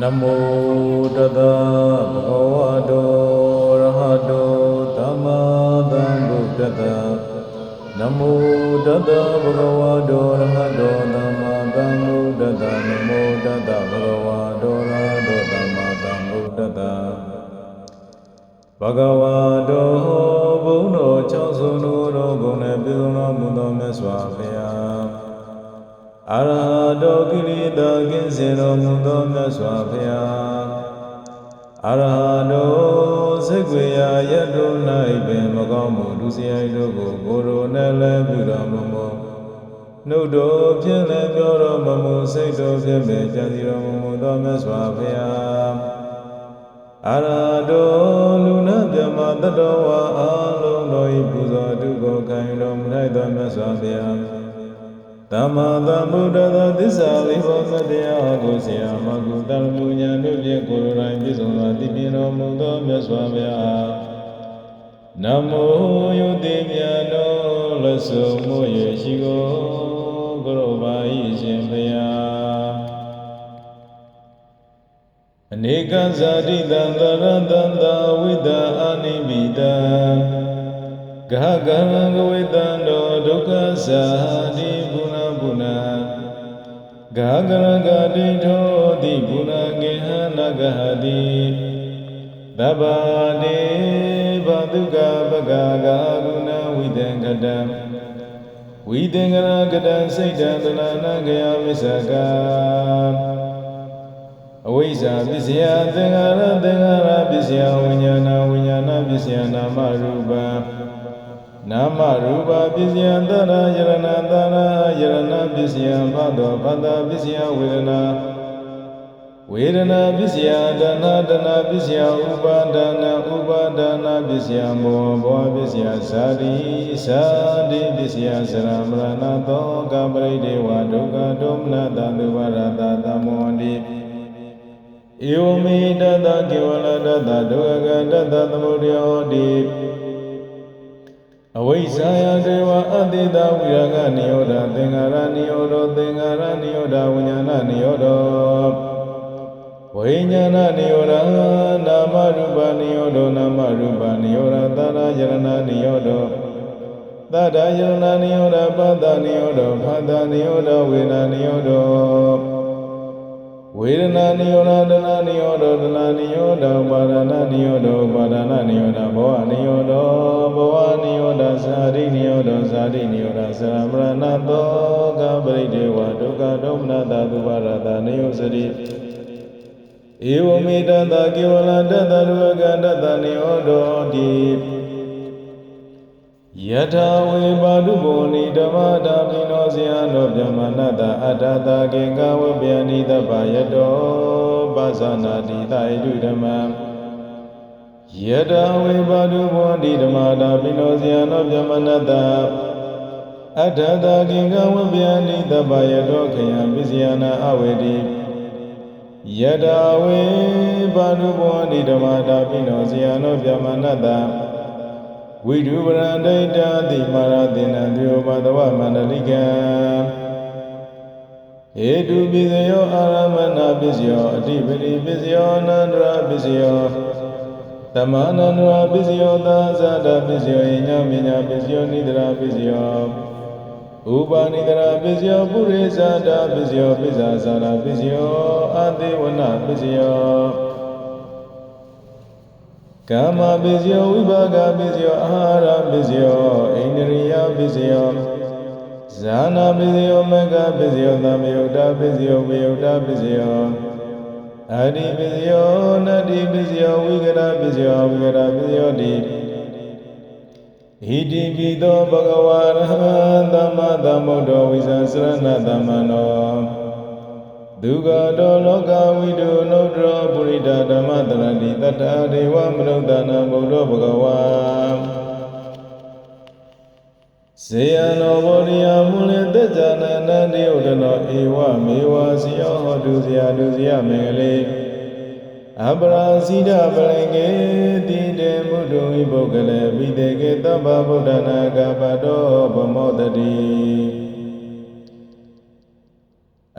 နမောတတဘဂဝတောရဟတောသမ္မာသမ္ဗုဒ္ဓတ္တနမောတတဘဂဝတောရဟတောသမ္မာသမ္ဗုဒ္ဓတ္တနမောတတဘဂဝတောရဟတောသမ္မာသမ္ဗုဒ္ဓတ္တဘဂဝတောဘုန်းတော်၆စုံတော်ဂုဏ်နဲ့ပြည့်စုံတော်မူသောမြတ်စွာဘုရား အရဟတောကိရိတာကင်းစေတော်မူသောမြတ်စွာဘုရားအရဟတောစိတ်ွေရာယတ်တို့၌ပင်မကောင်းမှုလူစရိုက်တို့ကိုကိုယ်တော်နဲ့လည်းပြုတော်မူမူနှုတ်တော်ဖြင့်လည်းပြောတော်မမူစိတ်တော်ဖြင့်ပင်ကြံစီတော်မူမူသောမြတ်စွာဘုရားအရဟတောလူနာမြမတတ္တဝါအလုံးတော်ဤပူဇော်တုကိုခံယူတော်မူ၌သောမြတ်စွာဘုရား သမ္မာသမ္ဗုဒ္ဓသာသစ္စာလေးပါးသောတရားကိုဆရာမကုတရမူညာတို့ဖြင့်ကိုယ်တော်တိုင်ပြည့်စုံစွာသိမြင်တော်မူသောမြတ်စွာဘုရားနမောယုတိမြတ်တော်လဆုမို့ရရှိကိုကရောပါဤရှင်ဘုရားအနေကဇာတိတံတရတံတဝိတအာနိမိတံဂဟကံကဝေတံတောဒုက္ခသာတိဘု နာဘုနာဂဟကရဂတိထောတိဘုနာကေဟနာဂဟတိသဗ္ဗတိဘဒုက္ခပဂဂာကုဏဝိတံကတံဝိတံကရကတံစိတ်တံတနာနာဂယမစ္စကာအဝိဇ္ဇာပစ္စယသင်္ခါရသင်္ခါရပစ္စယဝိညာဏဝိညာဏပစ္စယနာမရူပံ နာမရူပပစ္စယတရယရဏတရယရဏပစ္စယဘသောဘတပစ္စယဝေဒနာဝေဒနာပစ္စယဒနာဒနာပစ္စယဥပါဒနာဥပါဒနာပစ္စယမောဘောပစ္စယဇာတိဇာတိပစ္စယစရမရဏသောကပရိဒေဝဒုက္ခဒေါမနတသုဝရတသမောတိဧဝမေတတကေဝလတတဒုက္ခကတတသမုဒယောတိ အဝိဇ္ဇာယဒေဝအတ္တိတဝိရကနိယောဒသင်္ခါရနိယောဒသင်္ခါရနိယောဒဝိညာဏနိယောဒဝိညာဏနိယောဒနာမရူပနိယောဒနာမရူပနိယောဒသရယရဏနိယောဒသတ္တယရဏနိယောဒပတ္တနိယောဒဖတ္တနိယောဒဝေဒနိယောဒ ဝေဒနာနိယောဒဒနာနိယောဒဒနာနိယောဒပါဒနာနိယောဒပါဒနာနိယောဒဘောနိယောဒဘောနိယောဒသာရိနိယောဒသာရိနိယောဒသရမရဏတောကပရိဒေဝဒုက္ခဒေါမနတသုဘရတနိယောစရိဧဝမေတတကေဝလတတရဝကတတနိယောဒောတိ ယထာဝေပါတုဘောနိဓမ္မတာပိနောဇယနောဗျမနတအတ္တတာကေကဝဗျာနိတပယတောပါဇာနာတိတဣတုဓမ္မယထာဝေပါတုဘောနိဓမ္မတာပိနောဇယနောဗျမနတအတ္တတာကေကဝဗျာနိတပယတောခယံပစ္စယနာအဝေတိယထာဝေပါတုဘောနိဓမ္မတာပိနောဇယနောဗျမနတ ဝိဒုပရန္တိတာတိမာရတိနံသေဝဘဒဝမန္တလိကံဧတုပိစယောအာရမဏပိစယောအတိပတိပိစယောအနန္တရာပိစယောတမနန္တရာပိစယောသာဇာတပိစယောညမညာပိစယောနိဒရာပိစယောဥပါနိဒရာပိစယောပုရိဇာတာပိစယောပိဇာဇာတာပိစယောအသေဝနပိစယော ကာမပစ္စယောဝိပါကပစ္စယောအာဟာရပစ္စယောအိန္ဒရိယပစ္စယောဇာနာပစ္စယောမကပစ္စယောသမယုတ်တာပစ္စယောဝိယုတ်တာပစ္စယောအာဒီပစ္စယောနတ္တိပစ္စယောဝိကရပစ္စယောဝိကရပစ္စယောတိဟိတိပိသောဘဂဝါရဟံသမ္မာသမ္ဗုဒ္ဓဝိဇ္ဇာစရဏသမ္မနော ဒုက္ခတောလောကဝိတုနုတ္တရပုရိဒဓမ္မတရတိတတ္တဒေဝမနုဿာနဗုဒ္ဓဘဂဝါဇေယနောဘောရိယမူလေတ္တဇာနန္တတိဥဒနောဧဝမေဝစီယောဟောတုဇယတုဇယမင်္ဂလေအပရာဇိဒပလင်္ကေတိတေမုဒ္ဒဝိပုဂ္ဂလေဝိတေကေသဗ္ဗဗုဒ္ဓနာကပတောဗမောတတိ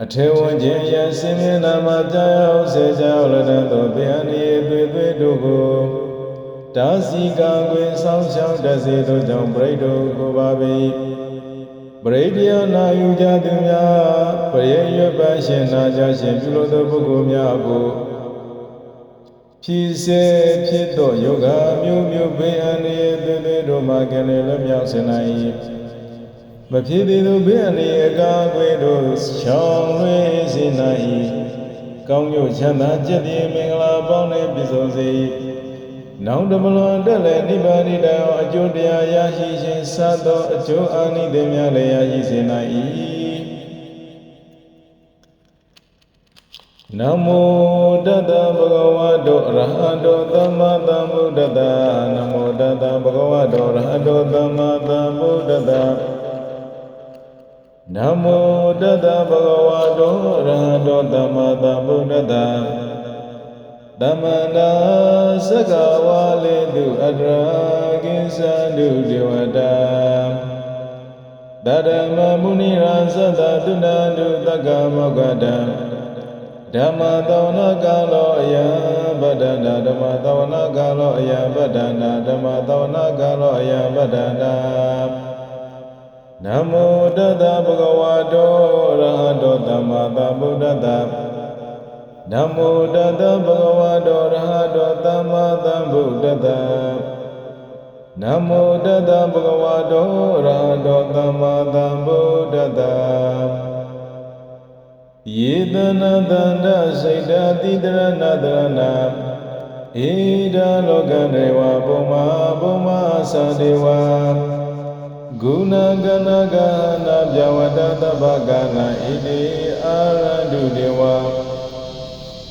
အထေဝခြင်းယစင်မြင်နာမှာကြာရောက်စေကြောက်လက်တန်သောဗျာနေသွေသွေတို့ကိုတာစီကံခွင်ဆောင်ရှောင်းတစေသောကြောင့်ပြိတ္တုကိုပါပေပရိဒယနာယူကြသူများပရိရွတ်ပန်းရှင်နာကြရှင်ပြုလို့သောပုဂ္ဂိုလ်များကိုဖြစ်စေဖြစ်သောယောဂမျိုးမျိုးဘေးအန္တရာယ်သွေသွေတို့မှာကလည်းလွမြောက်စေနိုင်၏ မဖြစ်သေးသောဘေးအန္တရာယ်အကာအကွယ်တို့ချောင်းလွှဲစေနိုင်၏ကောင်းကျိုးချမ်းသာကြည်တည်မင်္ဂလာပေါင်းနှင့်ပြည့်စုံစေ၏နောင်တမလွန်တက်လည်းနိဗ္ဗာန်တည်းအောင်အကျိုးတရားရရှိခြင်းစသောအကျိုးအာနိသင်များလည်းရရှိစေနိုင်၏နမောတတဗုဒ္ဓဝါတောအရဟတောသမ္မာသမ္ဗုဒ္ဓတ္တနမောတတဗုဒ္ဓဝါတောအရဟတောသမ္မာသမ္ဗုဒ္ဓတ္တ နမောတတဗုဒ္ဓဝါတောအရဟတောသမ္မာသမ္ဗုဒ္ဓတ္တသမ္မာနာသက္ကဝါလေတုအတရာကိသန္တုဒေဝတာတရမမုနိရာသတ္တတုဏ္ဍုတက္ကမောဂတံဓမ္မသောနာကာလောအယံဗဒ္ဒနာဓမ္မသောနာကာလောအယံဗဒ္ဒနာဓမ္မသောနာကာလောအယံဗဒ္ဒနာ နမောတတဗုဒ္ဓဝါတောရဟတောသမ္မာသမ္ဗုဒ္ဓတ္တနမောတတဗုဒ္ဓဝါတောရဟတောသမ္မာသမ္ဗုဒ္ဓတ္တနမောတတဗုဒ္ဓဝါတောရဟတောသမ္မာသမ္ဗုဒ္ဓတ္တယေတနာတန္တစိတ်တတိတရဏတရဏဧဒလောကဒေဝပုံမာပုံမာသဒေဝ ဂုဏကနကနာပြဝတ္တတဗ္ဗကနာဣတိအာရန္တုဒေဝ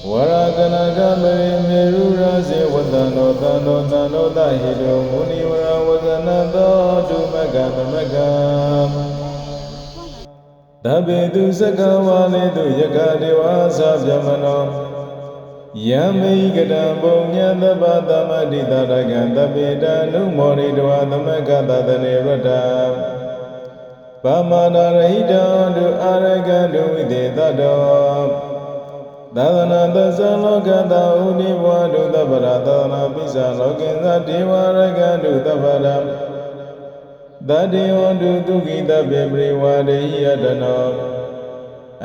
ဝရကနကမေမေရုရစေဝတ္တနောတန္တောတန္တောတဟိတောမုနိဝရဝဇနတောဒုမကသမကတဗေတုစကဝါလေတုယကဒေဝသာပြမနော ယံမိကတံပုံညသဗ္ဗသမတိတရကံတပိတံနုမောရိတဝသမကတတနေရတံပမာနာရဟိတံဒုအာရကံဒုဝိတေတတောသာသနာသဇလောကတဥနိဘဝဒုသဗ္ဗရာသာသနာပိစ္ဆာလောကိသဒေဝရကံဒုသဗ္ဗရာတတေဝတုတုကိတပေပရိဝါဒေဟိယတနော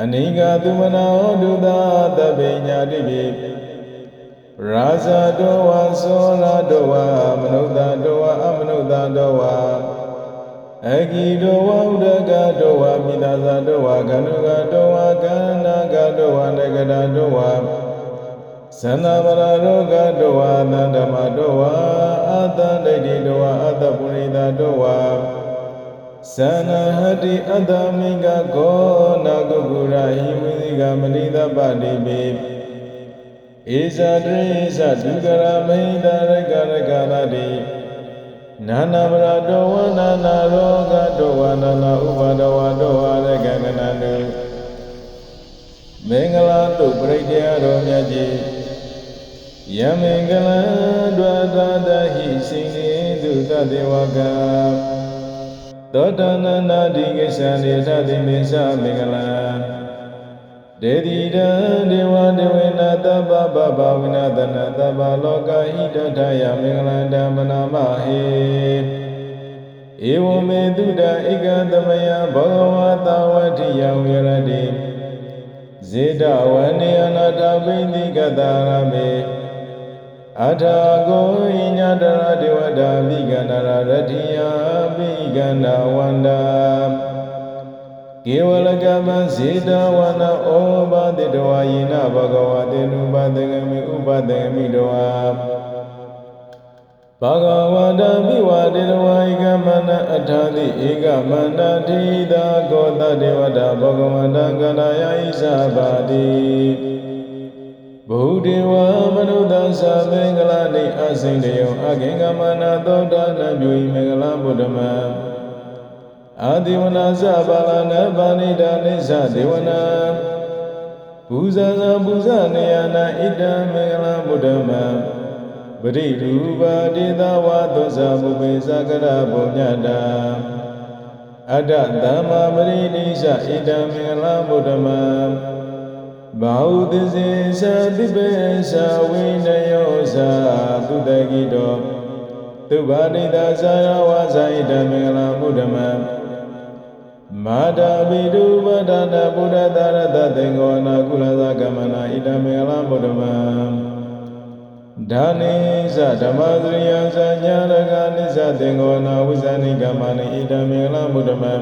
အနိကသုမနာဟောတုသာတပေညာတိပိ ရာဇတောဝါသောလာတောဝါမနုဿတောဝါအမနုဿတောဝါအဂိတောဝါဥဒကတောဝါမိသားစာတောဝါကန္တုကတောဝါကန္နာကတောဝါနဂရတောဝါသန္နာပရရောဂတောဝါသန္ဓမတောဝါအတ္တဒိဋ္ဌိတောဝါအတ္တပုရိသတောဝါသနဟတိအတ္တမိကကောနာကုကုရာဟိဝိသိကမဏိတပတိပိ ဧဇာတိသဒုက္ကရမိတရကရကနာတိနာနာပရတောဝနာနာရောဂတောဝနာနာဥပါဒဝတောဝရကကနန္တုမင်္ဂလာတုပရိတယတော်မြတ်ကြီးယမင်္ဂလံဒွါတာတဟိစိနေတုတတေဝကသောတနနာတိကိစ္ဆာနေသတိမေသမင်္ဂလံ ဒေတိတံဒေဝဒေဝေနသဗ္ဗဗဗဝိနသနသဗ္ဗလောကဟိတထယမင်္ဂလံဓမ္မနာမဟေဧဝမေတုတံဧကသမယဘောဂဝတာဝတိယဝေရတိဇေတဝနေအနာတပိတိကတာရမေအထာကိုဣညာတရဒေဝတာမိကန္တရရတိယပိကန္တဝန္တာကေဝလကမဇေတဝနာဩဘာတိတဝယေနဘဂဝတေနုပတကမိဥပတကမိတဝါဘဂဝန္တမိဝတေတဝဧကမန္တ အထာတိဧကမန္တတိသာကောတတေဝတာဘဂဝန္တကန္တယဣဇာပါတိဘုဒေဝမနုဿသမင်္ဂလာနေအစိန်တယောအခင်ကမနာသောတာနပြုဤမင်္ဂလာဗုဒ္ဓမံ အာဒီဝနာသဘာလနဗာဏိတာနိသဒေဝနာပူဇာဇာပူဇာနေယနာဣတံမင်္ဂလာဗုဒ္ဓမံပရိရူပါဒေသဝါသောဇာမုပေသကရဘုညတာအတ္တသမ္မာပရိနိစ္စဣတံမင်္ဂလာဗုဒ္ဓမံဘာဟုသဇေသတိပေသဝိနယောဇာသူတကိတောသူဘာတိတာဇာယဝါဇာဣတံမင်္ဂလာဗုဒ္ဓမံ မာတာဘိတုပဒနာဘုဒ္ဓသာရတသင်္ကောနာကုလသကမနာဣတံမင်္ဂလာဗုဒ္ဓမံဒါနိသဓမ္မသရိယသညာရကနိသသင်္ကောနာဝိဇာနိကမနိဣတံမင်္ဂလာဗုဒ္ဓမံ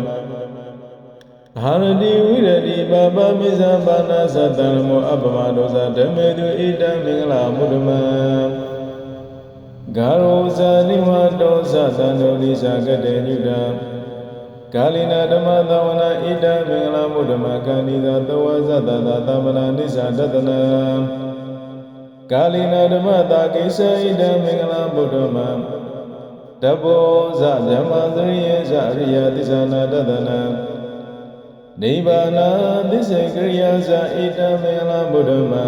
ဟာရတိဝိရတိပပမိစ္ဆပါဏသတံမောအပမဒောဇဓမ္မေတုဣတံမင်္ဂလာဗုဒ္ဓမံဂါရောဇာနိဝတောသသံတောလိသကတေညုတံ ကာလိနာဓမ္မသဝနာဣတံမင်္ဂလာဗုဒ္ဓမံကဏိသာသဝဇတတသမဏနိစ္စတတနံကာလိနာဓမ္မတာကိစ္စဣတံမင်္ဂလာဗုဒ္ဓမံတဘောဇဗြဟ္မသရိယေဇအရိယသစ္ဆနာတတနံနိဗ္ဗာနသစ္စေကရိယာဇဣတံမင်္ဂလာဗုဒ္ဓမံ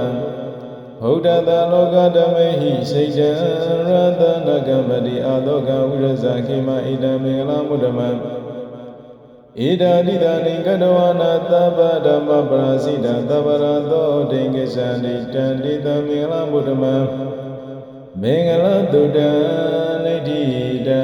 ဗုဒ္ဓတာလောကဓမ္မေဟိစိတ်တံရတနကမတိအာလောကဝိရဇခေမဣတံမင်္ဂလာဗုဒ္ဓမံ ဣဒာတိတာနိကတဝနာသဗ္ဗဓမ္မပရာစိတသဗ္ဗရသောတိင်္ဂစ္ဆန္တိတံတိတံမင်္ဂလာဗုဒ္ဓမံမင်္ဂလာတုတံနိဋ္ဌိတံ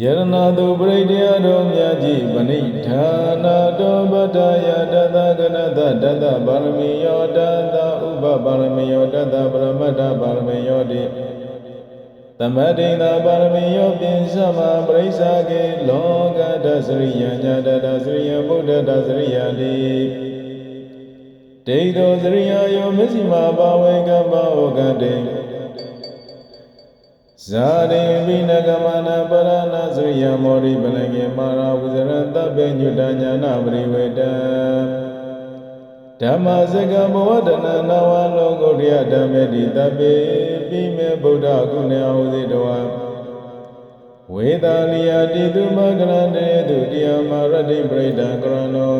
ယရဏတုပရိဒေယတော်မြတ်ကြီးပဏိဌာနာတောပတ္တယတတကနတတတပါရမီယောတတဥပပါရမီယောတတပရမတ္ထပါရမီယောတိ သမတိနာပါရမီယောပိသမပရိစ္ဆာကေလောကတသရိယညာတတသရိယဗုဒ္ဓတသရိယတိဒိဋ္ဌောသရိယယောမစ္စည်းမဘာဝေကမ္ဘောကတေဇာရိပိနဂမနာပရဏသရိယမောရိပလကေမာရာဝုဇရတပ္ပေညုတညာနာပရိဝေတံဓမ္မစကဘဝတနာနဝလောကုတ္တယဓမ္မေတိတပ္ပေပိမေဗုဒ္ဓကုဏေဟောစီတဝံဝေသာလိယတိတုမကရန္တေတုတိယမရတိပရိဒံကရဏော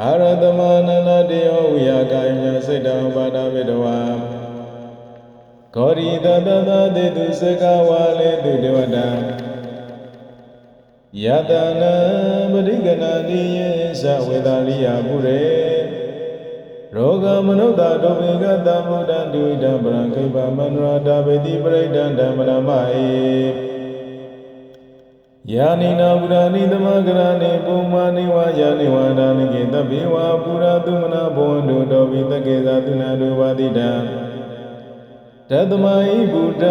အာရတမနန္တတေယောဝိယကာယညာစိတ်တံပါဒဝေတဝံဂောရိတတသတေတုစကဝါလေတုဒေဝတံယတနာပရိကနာတိယေသဝေသာလိယပုရေ ရောဂမနုဿဒုဝေကတမုဒ္ဒံဒုဣဒံပရံခိဗမန္တရာတာဝေတိပရိဒံဓမ္မရမဧယာနိနာပုရာဏိသမဂရဏိပုမ္မာနိဝါယာနိဝါဒာနိကေတပိဝါပုရာတုမနာဘောန္တုတောပိတကေသာတုနာတုဝါတိတံတတမဟိဗုဒ္ဓ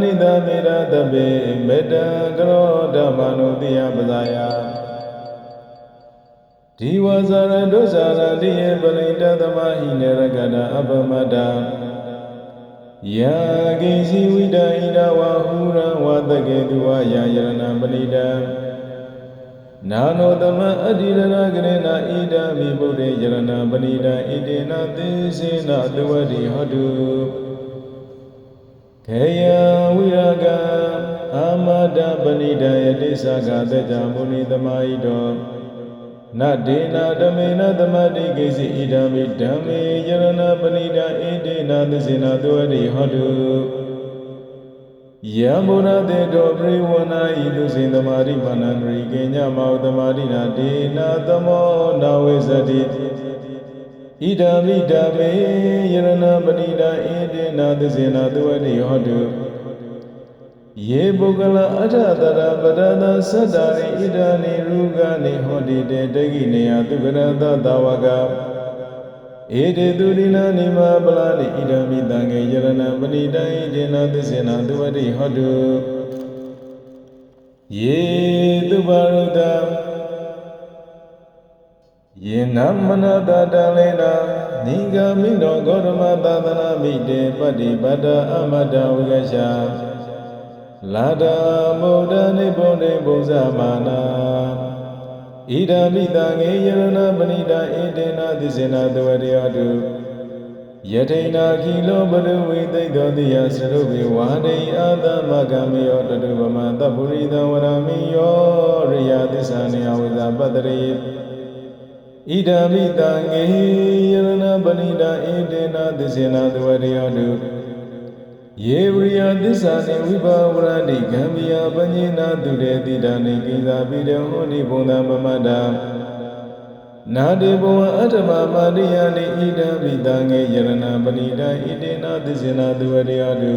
နိဒမေရတပေမေတ္တကရောဓမ္မနုတိယပဇာယ Diwazara dozara liye balinda damahine ragana abamada Ya gezi wida ina wahura wadage duwa ya yarana balida Nano dama adila nagre na ida mi bode yarana balida ide na dese na duwadi hadu Kaya wiraga amada balida ya desa gada jamuni damaido နာနောသမအတ္တိရဏကရေနာဣဒာမိဗုဒ္ဓေယရဏပဏိတံဣတေနသေစေနသဝတိဟောတုခေယဝိရကအာမတပဏိတယတိသကတေကြမုနိသမာဟိတောနဒေနာဓမေနသမတိကိစီဣဒံမိဓမ္မေယရဏပဏိတဣတေနသစေနသဝတိဟောတုယံဘုရားတေတောပရိဝနာဤသူစိန်သမာရိမာနန္ရိကေညမောသမာရိနာဒေနာသမောနာဝေသတိဣဒံမိဓမ္မေယရဏပဏိတဣတေနသစေနသဝတိဟောတု ယေပုဂ္ဂလအထတရပဒသသတ္တာရိဣဒာနိရူဂနိဟောတိတေတကိနေယသူကရတသဝကဧတေသူရိနာနိမပလာနိဣဒံမိတံငေယရဏပဏိတံဣတေနသစ္စေနသဝတိဟောတုယေသူပါရုတံယေနမနတတလေနာနိဂမိနောဂေါတမသာသနာမိတေပတ္တိပတ္တအမတ္တဝိကရှာ လာဒမုဒ္ဒနိဗ္ဗုန်ေဘုဇမာနာဣဒာမိတံငေယရဏပဏိတာဣတေနသစ္စေနသဝရိယတုယထိနာခိလောဘရဝိသိတောတိယသရုပိဝါဒိအာသမကမေယောတတုပမတပုရိသဝရမိယောရိယသစ္စာနေယဝိဇာပတ္တရိဣဒာမိတံငေယရဏပဏိတာဣတေနသစ္စေနသဝရိယတု ယေဝရိယသစ္စာနေဝိဘာဝရတိကံမိယပညေနာတုတေတိတာနေကိသာပိတဟောနိဘုံသာပမတ္တာနာတိဘဝအတ္တမမာရိယာနိဣဒံမိတံငေယရဏပဏိတဣတိနာသစ္စေနာသူဝရိယတု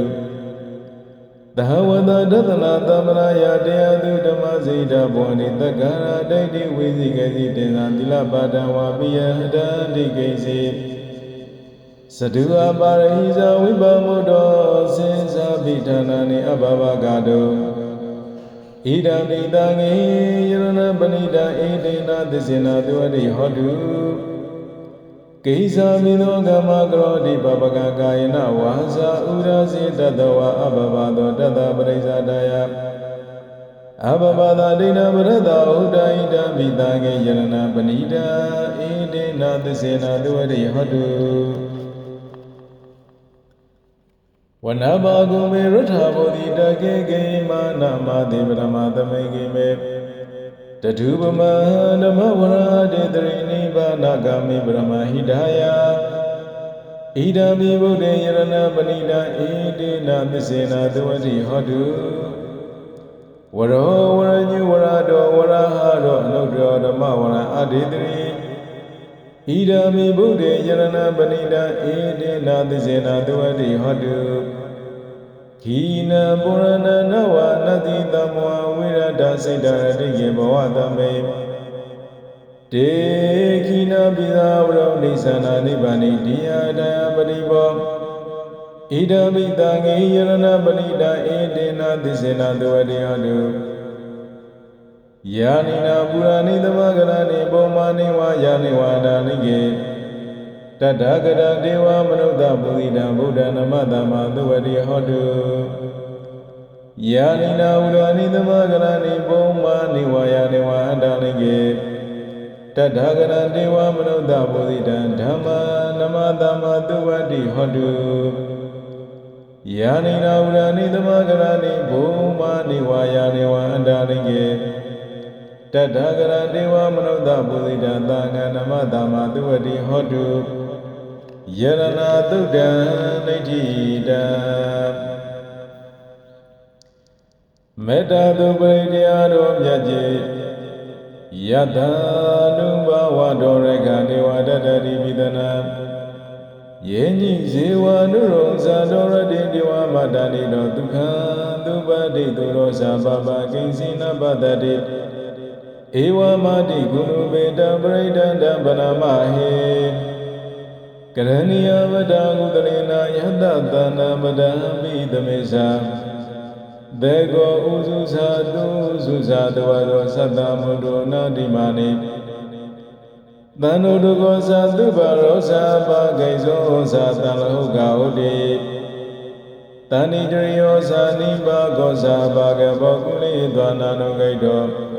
သဟဝတဒသနာသမရယတရားသူဓမ္မစိတ်တဘောနိတက္ကရာဒိဋ္ဌိဝိသိကေစီတင်္သာသီလပါဒဝါပိယဟတံတိကိစီ စတုအပါရိဇာဝိပမုဒ္ဒောစေဇာပိဌာနာနိအဘဘဂတုဣဒံပိတံငေယရဏပဏိတဧတေနာသစ္စေနာသူဝတိဟောတုကိစ္ဆာမိသောကမ္မကရောတိပပကကာယနာဝါစာဥရစေတတဝအဘဘသောတတပရိစ္ဆာတယအဘဘသာဒိဋ္ဌပရတဥဒ္ဒိတံမိတံငေယရဏပဏိတဧတေနာသစ္စေနာသူဝတိဟောတု ဝနဘာဂုမေရထဘောတိတကေကေမာနမတိပရမသမိကိမေတတုပမဓမ္မဝရတေတရိနိဗ္ဗာနဂာမိပရမဟိတယဣဒံမိဗုဒ္ဓေယရဏပဏိတဧတေနသစ္စေနာသဝတိဟောတုဝရောဝရညုဝရတောဝရဟတောအနုတ္တရောဓမ္မဝရအတေတရိ ဣဒာမိဗုဒ္ဓေယရဏပဏိတဧတေနာသစ္စေနာသဝတိဟောတုခိနပုရဏနဝနတိတမောဝိရဒစိတ်တရတိကေဘဝတမေတေခိနပိသာဝရောနိသနာနိဗ္ဗာနိတိယတယပရိဘောဣဒံမိတံငေယရဏပဏိတဧတေနာသစ္စေနာသဝတိဟောတု ယာနိနာပုရာဏိသမဂရဏိပုံမာနိဝါယာနိဝါဒာနိကေတတ္ထကရဒေဝမနုဿပုရိတံဗုဒ္ဓနမတမသဝတိဟောတုယာနိနာပုရာဏိသမဂရဏိပုံမာနိဝါယာနိဝါဒာနိကေတတ္ထကရဒေဝမနုဿပုရိတံဓမ္မနမတမသဝတိဟောတုယာနိနာပုရာဏိသမဂရဏိပုံမာနိဝါယာနိဝါဒာနိကေ တတ္ထကရဒေဝမနုဿပုရိတံသာငန္နမတာမသုဝတိဟောတုယရဏသုဒ္ဓံဒိဋ္ဌိတံမေတ္တာသူပရိတရားတော်မြတ်ကြီးယတနုဘဝတော်ရကနေဝတတတိပိတနာယေညိဇေဝနုရောဇာတော်ရတိဒေဝမတ္တနိတော်ဒုက္ခသုပတိသူရောဇာပပကိဉ္စီနပတ္တိ ဧဝမတိကုဏုပေတံပရိဒန္တဗနာမဟေကရဏီယဝတ္တကုတလေနာယတသနာပဒံပိသမေသသေကောဥစုသာတုစုသာတဝရောသတ္တမုဒ္ဒောနာတိမာနိသန္နုတကောသာသုဘရောသာပါဂိဇောသာတံလဟုကာဟုတိတဏိတရိယောသာနိပါကောသာပါကဘောကုလေသွားနာနုဂိတော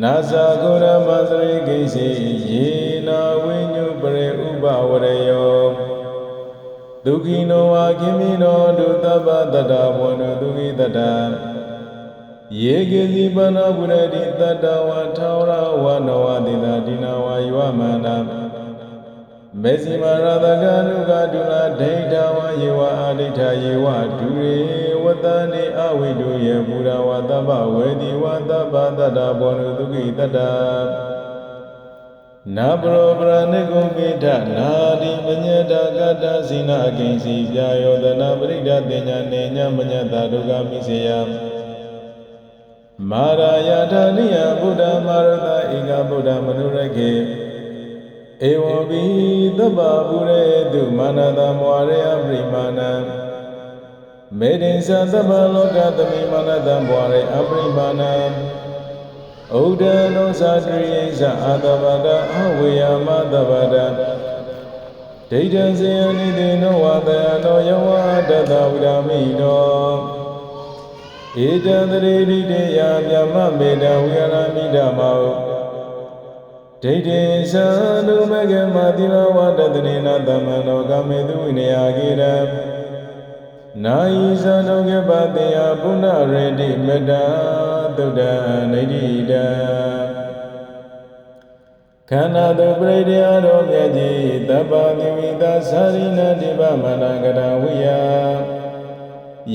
နာဇာဂုရမသရိကိစီယေနာဝိညုပရေဥပဝရယောဒုက္ခိနောဝါကိမိနောဒုတပ္ပတတဝန္တုဒုက္ခိတတယေကေစီပနာပုရတိတတဝါထောရဝနောဝတိတာဒီနာဝါယဝမန္တမေစီမာရတကနုကဒုလာဒိဋ္ဌဝယေဝအာဒိဋ္ဌယေဝဒုရေ ဝတ္တနိအဝိတုယေပူရဝတ္တပဝေတိဝတ္တပတတဘောနုဒုက္ခိတတနာပရောပရဏိကုပိဋ္ဌနာတိမညတကတစိနာအကိဉ္စီပြယောတနာပရိဒတင်ညာနေညမညတဒုက္ခမိစေယမာရာယထာနိယဗုဒ္ဓမာရတဧကဗုဒ္ဓမနုရခေဧဝံဘိသဗ္ဗပုရေတုမာနတမောရယပရိမာဏံ မေတိသသဗ္ဗလောကသမိမာနတံဘွာရေအပရိမာဏံဩဒနောသာတရိယဇအာတဗဒအဝေယမတဗဒဒိဋ္ဌံစေယနိတိနောဝတယနောယဝတတဝိရမိတောဧတံတရေတိတေယဗျမမေတဝိရမိဓမ္မောဒိဋ္ဌိသံဒုမဂမတိလဝတတနေနသမ္မနောကမေတုဝိနယကေရ နာယိသံဒုကေပတေယပုဏ္ဏရေတိမတ္တသုဒ္ဓနေတိတံခန္ဓာတုပရိဒေယတော်မြတ်ကြီးတပ္ပတိဝိသသာရိဏတိပမနာကရဝိယ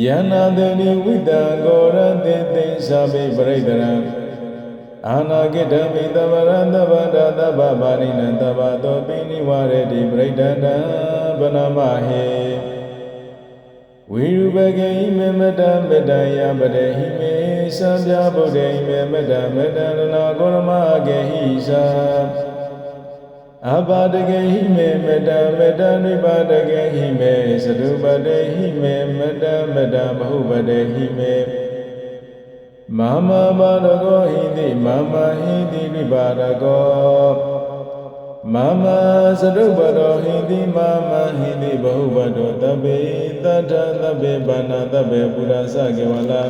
ယနာတေနိဝိတံကောရတေသိသဗ္ဗိပရိဒရံအာနာကိတမိတဗရတဗ္ဗဒသဗ္ဗပါဏိနံတဗ္ဗသောပိနိဝရတိပရိဒန္တံဗနမဟေ ဝိရုပကေဟိမေမတ္တမေတ္တယပတေဟိမေသံဃာဗုဒ္ဓိမေမတ္တမေတ္တရဏကောရမကေဟိသံအပါတကေဟိမေမေတ္တမေတ္တနိပါတကေဟိမေသတုပတေဟိမေမေတ္တမေတ္တမဟုပတေဟိမေမမပါရကောဟိတိမမဟိတိနိပါရကော မမသတုပတောဟိတိမမဟိတိဘဟုပတောတပေတတ္ထသဗ္ဗေဘာနာသဗ္ဗေပုရသကေဝလာ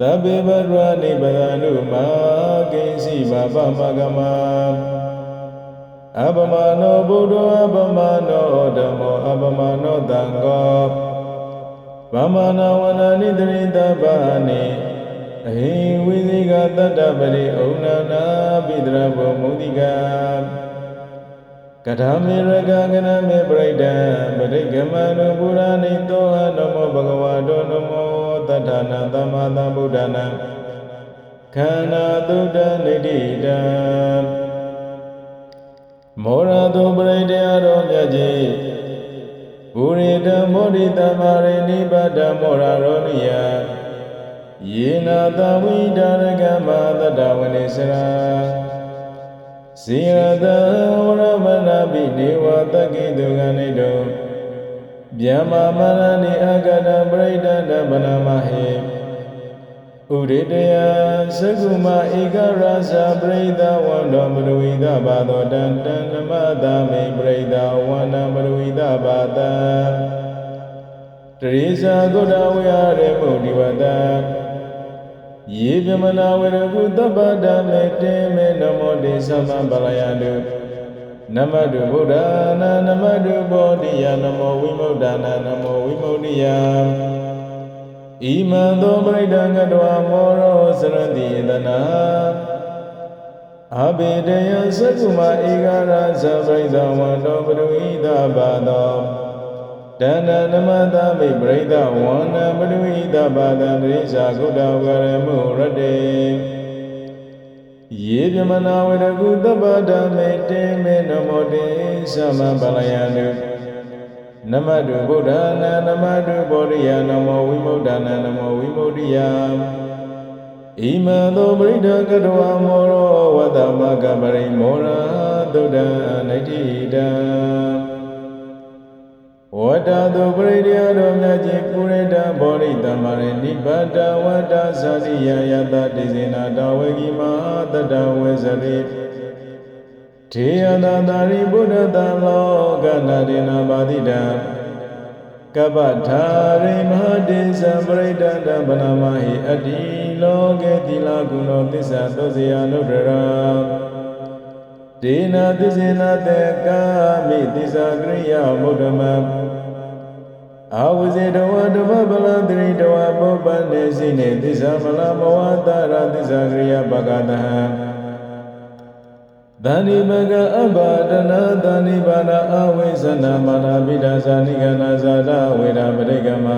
သဗ္ဗေဘရဝနိဗ္ဗာနုမာကိဉ္စီဘာပမဂမအပမနောဘုဒ္ဓအပမနောဓမ္မောအပမနောတံဃောဗမနာဝနာနိတရိတဗာနိ အဟိဝိဇိကတတ္တပရိဩနာနာပိတရဘောမုဒိကကထာမေရကကနမေပရိဒံပရိကမနုပုရာဏိတောဟနမောဘဂဝါတောနမောတတ္ထနာသမ္မာသမ္ဗုဒ္ဓနာခန္ဓာတုဒ္ဒနိတိတံမောရတုပရိတရားတော်မြတ်ကြီးဘူရိတမောရိတမရိနိဗ္ဗတမောရရောနိယ ယေနာတဝိဒါရကမသတ္တဝနိစရာစေရတဝရမနာပိနေဝတကိတုဂဏိတောဗျမမရဏိအကတပရိဒတဗနမဟေဥရိတယသကုမဧကရာဇပရိဒဝန္တောမရဝိဒဘာသောတံတံနမတမေပရိဒဝန္တမရဝိဒဘာတံတရိဇာဂုဏဝေဟရေမုဒိဝတံ ယေပြမနာဝေရကုတပ္ပဒမေတေမေနမောတိသမ္ပလယတုနမတုဗုဒ္ဓနာနမတုဘောဓိယနမောဝိမု ക്ത နာနမောဝိမု ക്തി ယဣမံသောပရိဒံကတဝမောရောစရတိတနာအဘိတယသက္ကုမဧကရာဇပရိဒဝန္တောပရဝိဒဘာသော တဏ္ဍနမတမိပရိဒဝန္နပရဝိဒဘာတံဒိသဂုတ္တဝရမှုရတေယေပြမနာဝရကုတပ္ပဒမေတေမေနမောတေသမပလယန္တုနမတုဗုဒ္ဓနာနမတုဘောရိယနမောဝိမု ക്ത နာနမောဝိမု ക്തി ယဣမံသောပရိဒကတဝမောရောဝတ္တမကပရိမောရာသုဒ္ဓနိတိတံ ဝတ္တသုပရိဒယတော်မြတ်ကြီးပုရိဒံဘောရိတမရိနိဗ္ဗတဝတ္တသတိယယတတိစေနာတဝေကိမဟာတတဝေစရိထေယနာတာရိဗုဒ္ဓတံလောကနာတိနာပါတိတံကပ္ပထာရိမဟာတိသံပရိဒန္တဗနာမဟိအတ္တိလောကေတိလာကုဏောသစ္စာသောဇယနုဒရံ ဒေနာသစ္စေနာတေကာမိသစ္စာကရိယာမုဒ္ဓမံအာဝဇေတဝတမပလံတရိတဝပုပ္ပန္နေစိနေသစ္စာမလမောဟတာရသစ္စာကရိယာပကတဟံသန္တိမကအဘဒနာသန္တိဘာနာအဝိဇ္ဇနာမာနာပိဒါဇာနိကနာဇာတဝေဒပရိကမ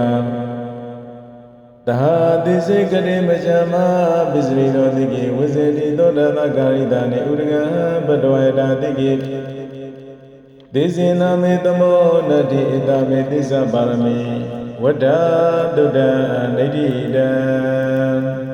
တဟာတိစေကတိမဇမပစ္စရိတောတိကေဝဇေတိသောတသကာရိတာနေဥဒကံပတဝေတာတိကေသေစေနာမေတမောနတ္တိဣတမေသစ္စာပါရမေဝဒ္ဓတုဒ္ဓဒိဋ္ဌိတံ